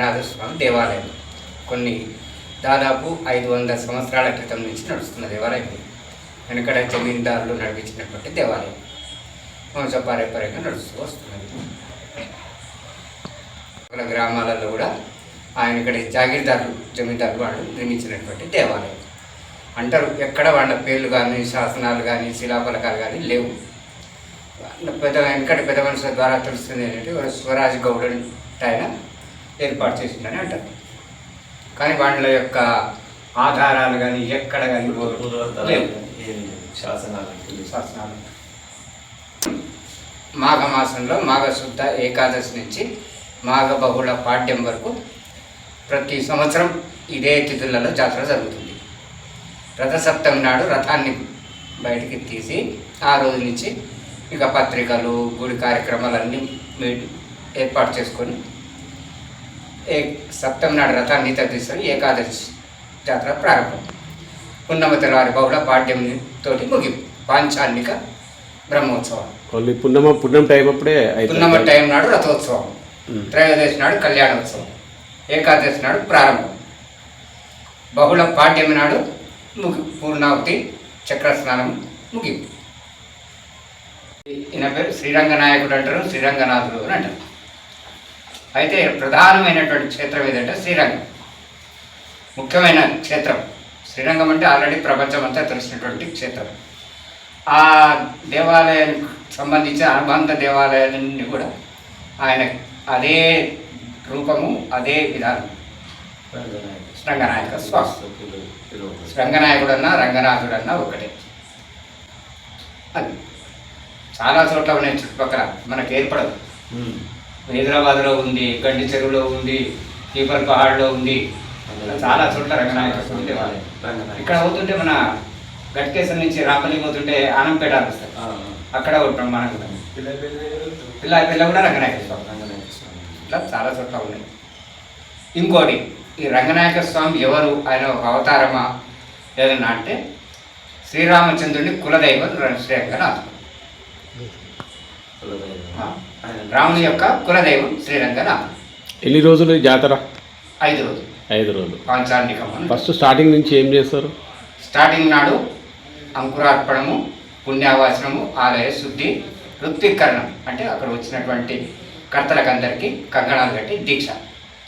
రంగనాథ స్వామి దేవాలయం. కొన్ని దాదాపు ఐదు వందల సంవత్సరాల క్రితం నుంచి నడుస్తున్న దేవాలయం వెనకడ జమీందారులు నడిపించినటువంటి దేవాలయం. వంశపారంపర్యంగా నడుస్తూ వస్తున్నది. మన గ్రామాలలో కూడా ఆయన ఇక్కడ జాగీర్దారులు జమీందారులు వాళ్ళు నిర్మించినటువంటి దేవాలయం. అంటారు ఎక్కడ వాళ్ళ పేర్లు కానీ శాసనాలు కానీ శిలాఫలకాలు కానీ లేవు. పెద్ద వెనకటి పెద్ద మనుషుల ద్వారా తెలుస్తుంది ఏంటంటే స్వరాజ్ గౌడ్ ఆయన ఏర్పాటు చేసిందని అంటారు. కానీ వాళ్ళ యొక్క ఆధారాలు కానీ ఎక్కడ కానీ శాసనాలు శాసనాలు మాఘ మాసంలో మాఘ శుద్ధ ఏకాదశి నుంచి మాఘ బహుళ పాడ్యం వరకు ప్రతి సంవత్సరం ఇదే తిథులలో జాతర జరుగుతుంది. రథసప్తమి నాడు రథాన్ని బయటికి తీసి ఆ రోజు నుంచి ఇక పత్రికలు గుడి కార్యక్రమాలన్నీ మీ- ఏర్పాటు చేసుకొని ఏ సప్తమి నాడు రథాన్ని తీస్తారు ఏకాదశి జాతర ప్రారంభం. పున్నమ తెల్లవారి బహుళ పాడ్యం తోటి ముగింపు. పాంచాన్నిక బ్రహ్మోత్సవం. ఓన్లీ పున్నమ పున్నం టైం అప్పుడే. పున్నమ టైం నాడు రథోత్సవం. త్రయోదశి నాడు కళ్యాణోత్సవం. ఏకాదశి నాడు ప్రారంభం. బహుళ పాడ్యమి నాడు ముగి పూర్ణావతి చక్ర స్నానం ముగింపు. ఈయన పేరు శ్రీరంగనాయకుడు అంటారు శ్రీరంగనాథుడు అని అంటారు. అయితే ప్రధానమైనటువంటి క్షేత్రం ఏదంటే శ్రీరంగం. ముఖ్యమైన క్షేత్రం. శ్రీరంగం అంటే ఆల్రెడీ ప్రపంచం అంతా తెలిసినటువంటి క్షేత్రం. ఆ దేవాలయానికి సంబంధించిన అనుబంధ దేవాలయాలన్నీ కూడా ఆయన అదే రూపము అదే విధానం. రంగనాయక స్వామి. రంగనాయకుడు అన్నా రంగనాథుడు అన్నా ఒకటే. అది చాలా చోట్ల ఉన్నాయి చుట్టుపక్కల. మనకు ఏర్పడదు. హైదరాబాద్లో ఉంది గండి చెరువులో ఉంది కీపర్ పహాడ్లో ఉంది. చాలా చోట్ల రంగనాయక స్వామి దేవాలయం. ఇక్కడ అవుతుంటే మన గట్కేశ్వర నుంచి రాపల్లి పోతుంటే ఆనంపేట అక్కడ ఉంటాం మనకు పిల్ల పిల్ల కూడా రంగనాయక స్వామి. ఇట్లా చాలా చోట్ల ఉన్నాయి. ఇంకోటి ఈ రంగనాయక స్వామి ఎవరు ఆయన ఒక అవతారమా? ఏదన్నా అంటే శ్రీరామచంద్రుని కులదైవం ర- శ్రీ రంగనాథుడు ఆ, రాముని యొక్క కులదైవం శ్రీ రంగనాథుడు ఎన్ని రోజులు ఈ జాతర? ఐదు రోజులు. ఐదు రోజులు. పాంచాలికం ఫస్ట్ స్టార్టింగ్ నుంచి ఏం చేస్తారు? స్టార్టింగ్ నాడు అంకురార్పణము పుణ్యావాసనము ఆలయ శుద్ధి ఋత్వీకరణం. అంటే అక్కడ వచ్చినటువంటి కర్తలకు అందరికీ కంకణాలు కట్టి దీక్ష.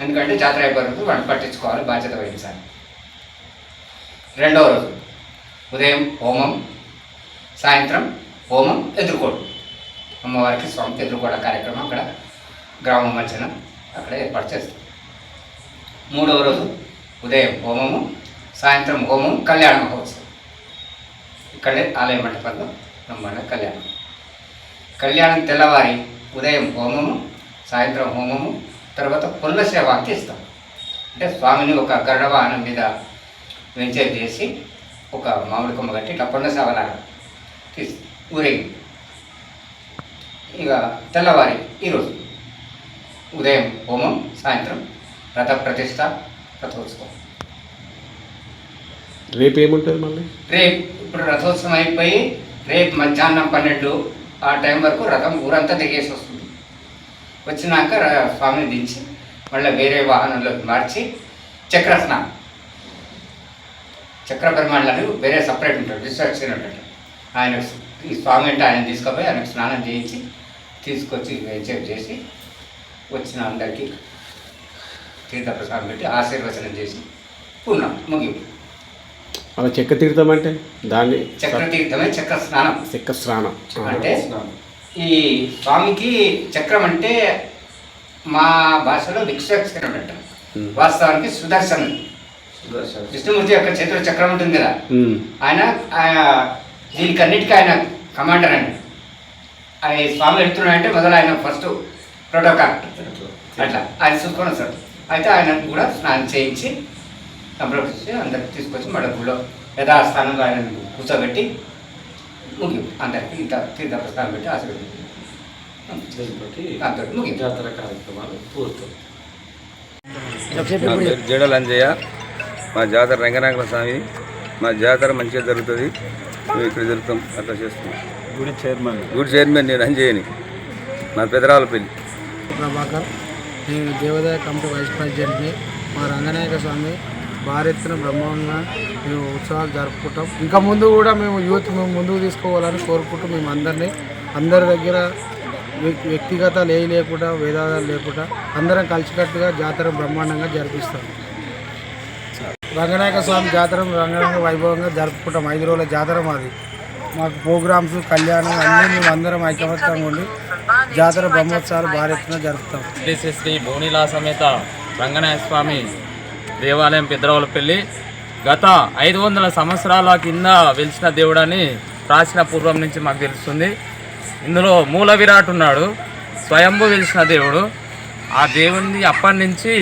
ఎందుకంటే జాతర అయిపోయిన రోజు వాళ్ళు పట్టించుకోవాలి బాధ్యత వహించాలి. రెండవ రోజు ఉదయం హోమం సాయంత్రం హోమం ఎదుర్కోడు అమ్మవారికి స్వామి ఎదుర్కోవడం కార్యక్రమం అక్కడ గ్రామం మధ్యన అక్కడ ఏర్పాటు చేస్తాం మూడవ రోజు ఉదయం హోమము సాయంత్రం హోమం కళ్యాణ మహోత్సవం. ఇక్కడే ఆలయ మండపంలో బ్రహ్మాండ కళ్యాణం. కళ్యాణం తెల్లవారి ఉదయం హోమము సాయంత్రం హోమము తర్వాత పుల్ల సేవ అని అంటే స్వామిని ఒక గరుడవాహనం మీద వెంచర్ చేసి ఒక మామిడి కొమ్మ కట్టి ఇట్లా పుల్ల సేవలాగా తీసి ఊరేగింది ఇక తెల్లవారి ఈరోజు ఉదయం హోమం సాయంత్రం రథ ప్రతిష్ట రథోత్సవం. రేపు ఏముంటుంది మళ్ళీ? రేపు ఇప్పుడు రథోత్సవం అయిపోయి రేపు మధ్యాహ్నం పన్నెండు ఆ టైం వరకు రథం ఊరంతా దిగేసి వస్తుంది. వచ్చినాక స్వామిని దించి మళ్ళీ వేరే వాహనంలోకి మార్చి చక్ర స్నానం చక్ర బ్రహ్మాండాలు వేరే సపరేట్ ఉంటాడు డిస్ట్రక్షన్ ఉంటాడు ఆయన ఈ స్వామి అంటే ఆయన తీసుకుపోయి ఆయనకు స్నానం చేయించి తీసుకొచ్చి వెంచేపు చేసి వచ్చిన అందరికీ తీర్థప్రసాదం పెట్టి ఆశీర్వచనం చేసి పూర్ణం ముగింపు. అలా చెక్క తీర్థం అంటే దాన్ని చక్ర తీర్థమే చక్ర స్నానం. చెక్క స్నానం. అంటే ఈ స్వామికి చక్రం అంటే మా భాషలో విక్షక్షణం అంటాం ఉమ్. వాస్తవానికి సుదర్శనం. సుదర్శన్. విష్ణుమూర్తి యొక్క చేతిలో చక్రం ఉంటుంది కదా. ఆయన ఆయన దీనికి అన్నిటికీ ఆయన కమాండర్ అండి. ఆయన ఈ స్వామి వెళ్తున్నాడంటే మొదలు ఆయన ఫస్ట్ ప్రోటోకాల్ అట్లా. ఆయన చూసుకొని వస్తాడు అయితే ఆయన కూడా స్నానం చేయించి సంప్రదించి అందరికి తీసుకొచ్చి మళ్ళీ గుళ్ళో యథాస్థానంలో ఆయన కూర్చోబెట్టి ముగి అందరికి ఇంత తీర్థ ప్రస్థానం పెట్టి ముగింపు. జాతర కార్యక్రమాలు జడల అంజయ్య మా జాతర రంగనాయకుల స్వామి మా జాతర మంచిగా జరుగుతుంది. మేము ఇక్కడ జరుగుతాం అట్లా చేస్తున్నాం. గుడి చైర్మన్. గుడి చైర్మన్ నేను అంజయ్యని మా పెదరాల పెళ్ళి ప్రభాకర్ నేను దేవాదాయ కమిటీ వైస్ ప్రెసిడెంట్ని మా రంగనాయక స్వామి భారీ ఎత్తున బ్రహ్మాండంగా మేము ఉత్సవాలు జరుపుకుంటాం. ఇంకా ముందు కూడా మేము యూత్ మేము ముందుకు తీసుకోవాలని కోరుకుంటూ మేము అందరినీ అందరి దగ్గర వ్యక్- వ్యక్తిగతాలు ఏ లేకుండా వేదాలు లేకుండా అందరం కలిసికట్టుగా జాతర బ్రహ్మాండంగా జరిపిస్తాం. రంగనాయక స్వామి జాతర రంగనాయక వైభవంగా జరుపుకుంటాం. ఐదు రోజుల జాతర మాది. మాకు ప్రోగ్రామ్స్ కళ్యాణం అన్నీ మేము అందరం ఐకమత్యంగా ఉండి జాతర బ్రహ్మోత్సవాలు భారీ ఎత్తున జరుపుతాం. శ్రీ శ్రీ సమేత రంగనాయ స్వామి దేవాలయం పెద్దరావులపల్లి గత ఐదు వందల సంవత్సరాల కింద వెలిసిన దేవుడని ప్రాచీన పూర్వం నుంచి మాకు తెలుస్తుంది. ఇందులో మూల విరాట్ ఉన్నాడు స్వయంభూ వెలిసిన దేవుడు. ఆ దేవుడిని అప్పటి నుంచి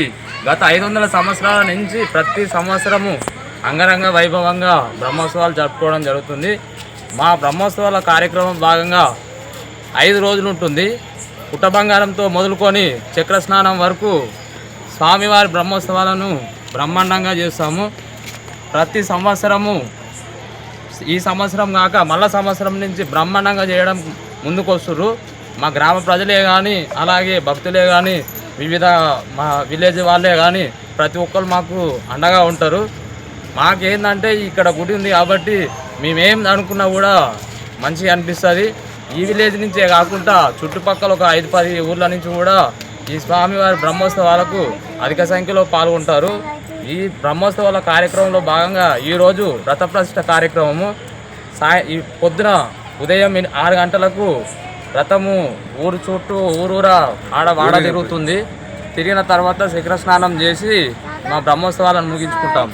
గత ఐదు వందల సంవత్సరాల నుంచి ప్రతి సంవత్సరము అంగరంగ వైభవంగా బ్రహ్మోత్సవాలు జరుపుకోవడం జరుగుతుంది. మా బ్రహ్మోత్సవాల కార్యక్రమం భాగంగా ఐదు రోజులు ఉంటుంది. పుట్ట బంగారంతో మొదలుకొని చక్ర స్నానం వరకు స్వామివారి బ్రహ్మోత్సవాలను బ్రహ్మాండంగా చేస్తాము. ప్రతి సంవత్సరము ఈ సంవత్సరం కాక మళ్ళా సంవత్సరం నుంచి బ్రహ్మాండంగా చేయడం ముందుకు మా గ్రామ ప్రజలే కానీ అలాగే భక్తులే కానీ వివిధ మా విలేజ్ వాళ్ళే కానీ ప్రతి ఒక్కరు మాకు అండగా ఉంటారు. మాకేందంటే ఇక్కడ గుడి ఉంది కాబట్టి మేమేం అనుకున్నా కూడా మంచిగా అనిపిస్తుంది. ఈ విలేజ్ నుంచే కాకుండా చుట్టుపక్కల ఒక ఐదు పది ఊర్ల నుంచి కూడా ఈ స్వామివారి బ్రహ్మోత్సవాలకు అధిక సంఖ్యలో పాల్గొంటారు. ఈ బ్రహ్మోత్సవాల కార్యక్రమంలో భాగంగా ఈరోజు రథప్రతిష్ఠ కార్యక్రమము. సాయ ఈ పొద్దున ఉదయం ఆరు గంటలకు రథము ఊరు చుట్టూ ఊరూరా ఆడ వాడ తిరుగుతుంది. తిరిగిన తర్వాత శిఖర స్నానం చేసి మా బ్రహ్మోత్సవాలను ముగించుకుంటాం.